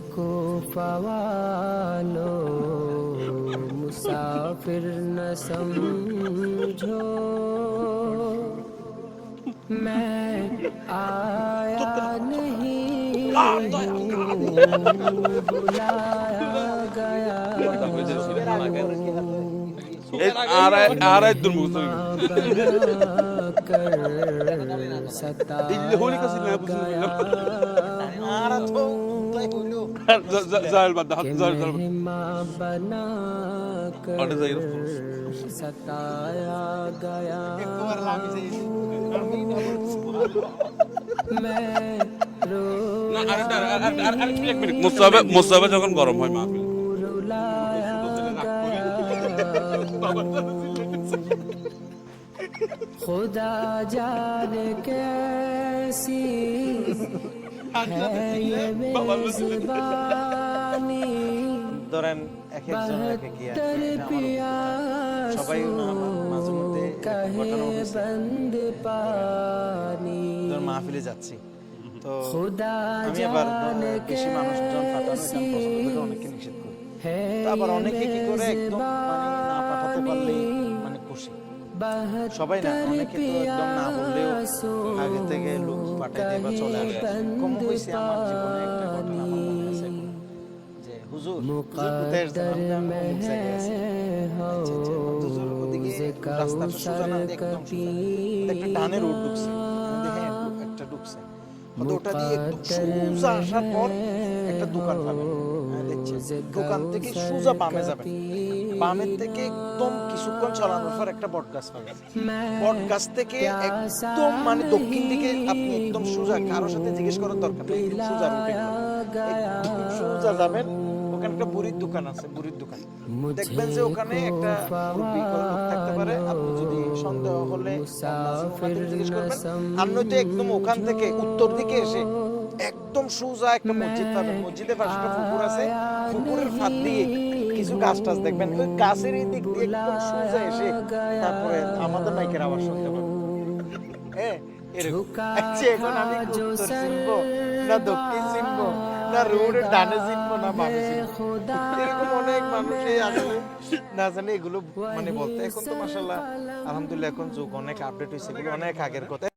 को पवालो मुसाफिर न समझो। मैं आया नहीं बुलाया गया आ रहा कर सता زائل بعد حط زائل ضرب اور زائل ستایا گیا মুস্তাবে যখন গরম হয় মাহফিল খুদা জানে কেসি ধরেন হ্যাঁ, মাহফিলে যাচ্ছি। তো আমি আবার অনেকে আবার অনেকে কি করে একদম মানে, মানে খুশি। সবাই না অনেকে তো একদম না বললেও আগে থেকে পাঠাই দিয়ে বা চলে আসে কম হয়েছে আমার জীবনে একটা ঘটনা আমার মনে আছে যে হুজুর হুজুর কোথায় আসছেন? আমি বললাম, অমুক জায়গায় আছি। হুজুর ওদিকে রাস্তাটা সোজা না একদম সোজা। একটা ডানে রোড ঢুকছে আমি দেখি, ঢু- একটা ঢুকছে হয়তো ওটা দিয়ে একদম সোজা আসার পর একটা দোকান পাবেন। হ্যাঁ, দেখছেন? দোকান থেকে সোজা বামে যাবেন। বামের থেকে একদম কিছুক্ষণ চালানোর পর একটা বট গাছ পাবেন। বট গাছ থেকে একদম মানে দক্ষিণ দিকে আপনি একদম সোজা কারোর সাথে জিজ্ঞেস করার দরকার নেই সোজা রুটে একদম সোজা যাবেন ওখানে একটা বুড়ির দোকান আছে বুড়ির দোকান। দেখবেন যে ওখানে একটা থাকতে পারে। আপনি যদি সন্দেহ হলে জিজ্ঞেস করবেন। আর নয়তো একদম ওখান থেকে উত্তর দিকে এসে একদম সোজা একটা মসজিদ পাবেন। মসজিদের পাশে একটা পুকুর আছে। পুকুরের ফাঁদ দিয়ে কিছু গাছ টাছ দেখবেন। ওই গাছের এই দিক দিয়ে একদম সোজা এসে তারপরে আমাদের মাইকের আওয়াজ শুনতে পাবেন। হ্যাঁ এরকম। আচ্ছা এখন আমি উত্তর চিনবো না দক্ষিণ চিনবো? না রোডের ডানে চিনবো না বামে চিনবো। এরকম অনেক মানুষই আসলে না জানে এগুলো মানে বলতে এখন তো মাসাল্লাহ আলহামদুলিল্লাহ এখন যুগ অনেক আপডেট হয়েছে এগুলো অনেক আগের কথা।